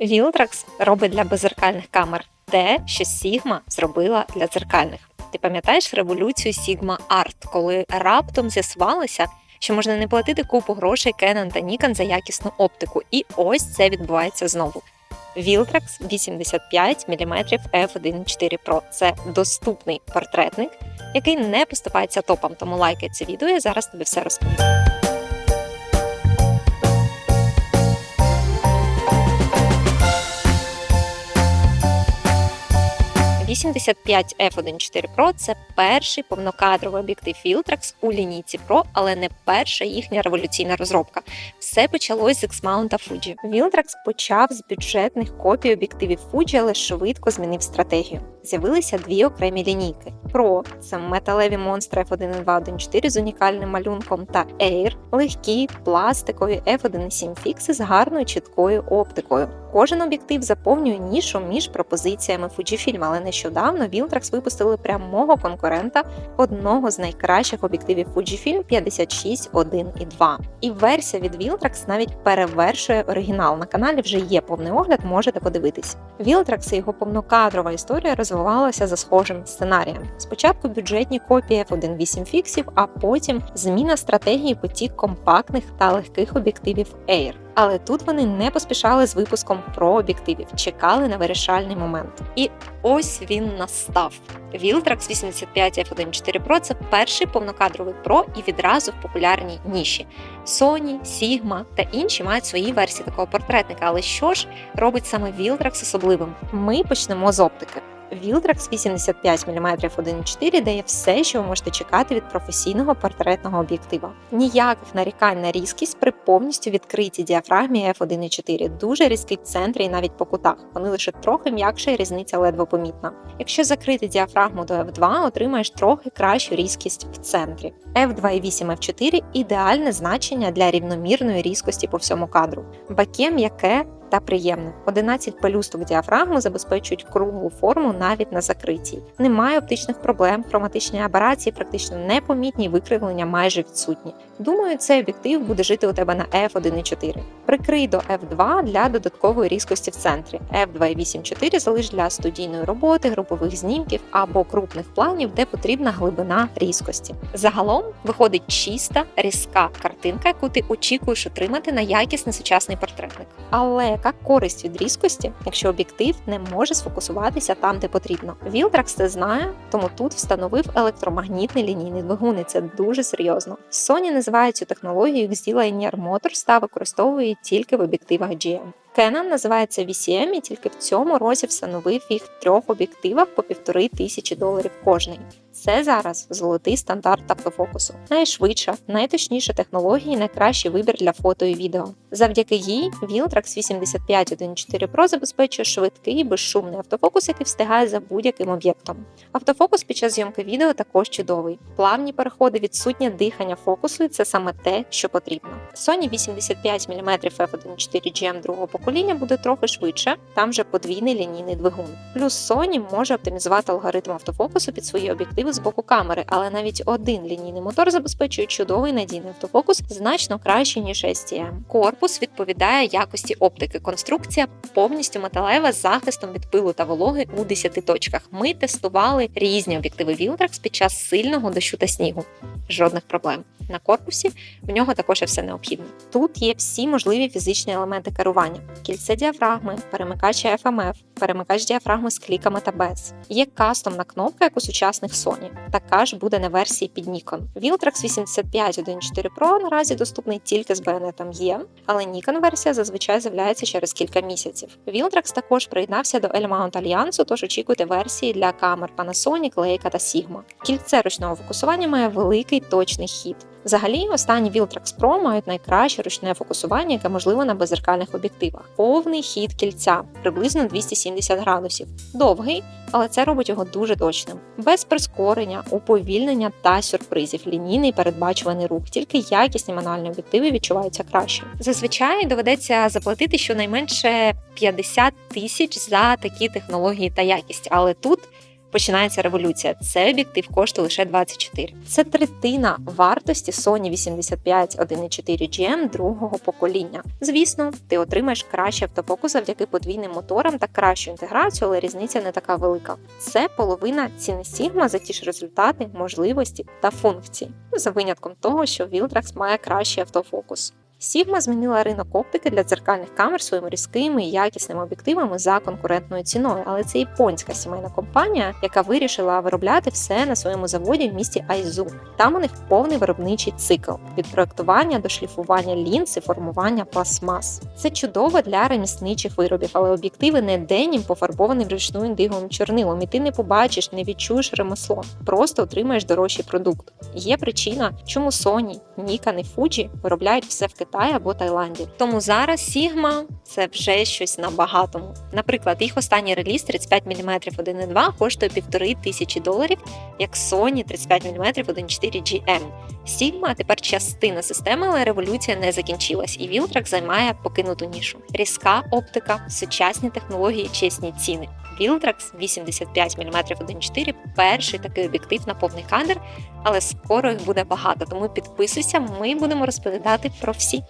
Viltrax робить для беззеркальних камер те, що Sigma зробила для дзеркальних. Ти пам'ятаєш революцію Sigma Art, коли раптом з'ясувалося, що можна не платити купу грошей Canon та Nikon за якісну оптику. І ось це відбувається знову. Viltrax 85 мм f1.4 Pro – це доступний портретник, який не поступається топам. Тому лайкай це відео. Я зараз тобі все розповім. 85 f1.4 Pro це перший повнокадровий об'єктив Filtrax у лінійці Pro, але не перша їхня революційна розробка. Все почалось з X-Mount Fuji. Viltrax почав з бюджетних копій об'єктивів Fuji, але швидко змінив стратегію. З'явилися дві окремі лінійки: Pro – це металеві монстри F1.2 1.4 з унікальним малюнком, та Air – легкі пластикові F1.7 фікси з гарною чіткою оптикою. Кожен об'єктив заповнює нішу між пропозиціями Fujifilm, але нещодавно Viltrax випустили прямого конкурента одного з найкращих об'єктивів Fujifilm 56.1.2. І версія від Viltrax навіть перевершує оригінал. На каналі вже є повний огляд, можете подивитись. Viltrax і його повнокадрова історія розвивалася за схожим сценарієм. Спочатку бюджетні копії F1.8 фіксів, а потім зміна стратегії потік компактних та легких об'єктивів Air. Але тут вони не поспішали з випуском про об'єктивів, чекали на вирішальний момент. І ось він настав. Viltrax 85 F1.4 Pro це перший повнокадровий Pro і відразу в популярній ніші. Sony, Sigma та інші мають свої версії такого портретника. Але що ж робить саме Viltrax особливим? Ми почнемо з оптики. Viltrax 85 мм 1.4 дає все, що ви можете чекати від професійного портретного об'єктива. Ніяких нарікань на різкість при повністю відкритій діафрагмі f1.4, дуже різкий в центрі і навіть по кутах. Вони лише трохи м'якша і різниця ледве помітна. Якщо закрити діафрагму до F2, отримаєш трохи кращу різкість в центрі. F2.8 F4 ідеальне значення для рівномірної різкості по всьому кадру. Баке м'яке та приємне. 11 пелюсток діафрагми забезпечують круглу форму навіть на закритій. Немає оптичних проблем, хроматичні аберації практично непомітні, викривлення майже відсутні. Думаю, цей об'єктив буде жити у тебе на f1.4. Прикрий до f2 для додаткової різкості в центрі. f2.8.4 залиш для студійної роботи, групових знімків або крупних планів, де потрібна глибина різкості. Загалом виходить чиста, різка картинка, яку ти очікуєш отримати на якісний сучасний портретник. Але яка користь від різкості, якщо об'єктив не може сфокусуватися там, де потрібно? Viltrax це знає, тому тут встановив електромагнітний лінійний двигун, і це дуже серйозно. Sony називає цю технологію Xi Linear Motors та використовує тільки в об'єктивах GM. Canon називається VCM і тільки в цьому році встановив їх в трьох об'єктивах по півтори тисячі доларів кожний. Це зараз золотий стандарт автофокусу. Найшвидша, найточніша технологія і найкращий вибір для фото і відео. Завдяки їй Viltrax 85.1.4 Pro забезпечує швидкий безшумний автофокус, який встигає за будь-яким об'єктом. Автофокус під час зйомки відео також чудовий. Плавні переходи, відсутнє дихання фокусу, і це саме те, що потрібно. Sony 85 мм f1.4 GM другого покоління буде трохи швидше, там же подвійний лінійний двигун. Плюс Sony може оптимізувати алгоритм автофокусу під свої об'єктиви з боку камери, але навіть один лінійний мотор забезпечує чудовий надійний автофокус значно краще ніж STM. Корпус відповідає якості оптики. Конструкція повністю металева з захистом від пилу та вологи у 10 точках. Ми тестували різні об'єктиви Viltrax під час сильного дощу та снігу. Жодних проблем. На корпусі в нього також все необхідне. Тут є всі можливі фізичні елементи керування: кільце діафрагми, перемикач FMF, перемикач діафрагми з кліками та без. Є кастомна кнопка, як у сучасних Sony. Така ж буде на версії під Nikon. Viltrax 85 1.4 Pro наразі доступний тільки з байонетом є, але Nikon версія зазвичай з'являється через кілька місяців. Viltrax також приєднався до L-Mount Альянсу, тож очікуйте версії для камер Panasonic, Leica та Sigma. Кільце ручного фокусування має великий точний хід. Взагалі, останні Viltrax Pro мають найкраще ручне фокусування, яке можливо на беззеркальних об'єктивах. Повний хід кільця приблизно 270 градусів. Довгий, але це робить його дуже точним. Без прискорення, уповільнення та сюрпризів. Лінійний передбачуваний рух, тільки якісні мануальні об'єктиви відчуваються краще. Зазвичай доведеться заплатити щонайменше 50 тисяч за такі технології та якість, але тут починається революція. Цей об'єктив коштує лише 24. Це третина вартості Sony 85 1.4 GM другого покоління. Звісно, ти отримаєш кращий автофокус завдяки подвійним моторам та кращу інтеграцію, але різниця не така велика. Це половина ціни Sigma за ті ж результати, можливості та функції, Ну, за винятком того, що Viltrax має кращий автофокус. Sigma змінила ринок оптики для дзеркальних камер своїми різкими і якісними об'єктивами за конкурентною ціною. Але це японська сімейна компанія, яка вирішила виробляти все на своєму заводі в місті Айзу. Там у них повний виробничий цикл від проектування до шліфування лінз і формування пластмас. Це чудово для ремісничих виробів, але об'єктиви не денім пофарбовані вручну індиговим чорнилом, і ти не побачиш, не відчуєш ремесло, просто отримаєш дорожчий продукт. Є причина, чому Sony, Nikon і Fuji виробляють все в Китаї або Таїланді. Тому зараз Sigma – це вже щось на багатому. Наприклад, їх останній реліз 35 мм 1.2 коштує півтори тисячі доларів, як Sony 35 мм 1.4 GM. Sigma тепер частина системи, але революція не закінчилась, і Вілтрак займає покинуту нішу. Різка оптика, сучасні технології, чесні ціни. Вілтракс 85 мм 1.4 – перший такий об'єктив на повний кадр, але скоро їх буде багато. Тому підписуйся, ми будемо розповідати про всі.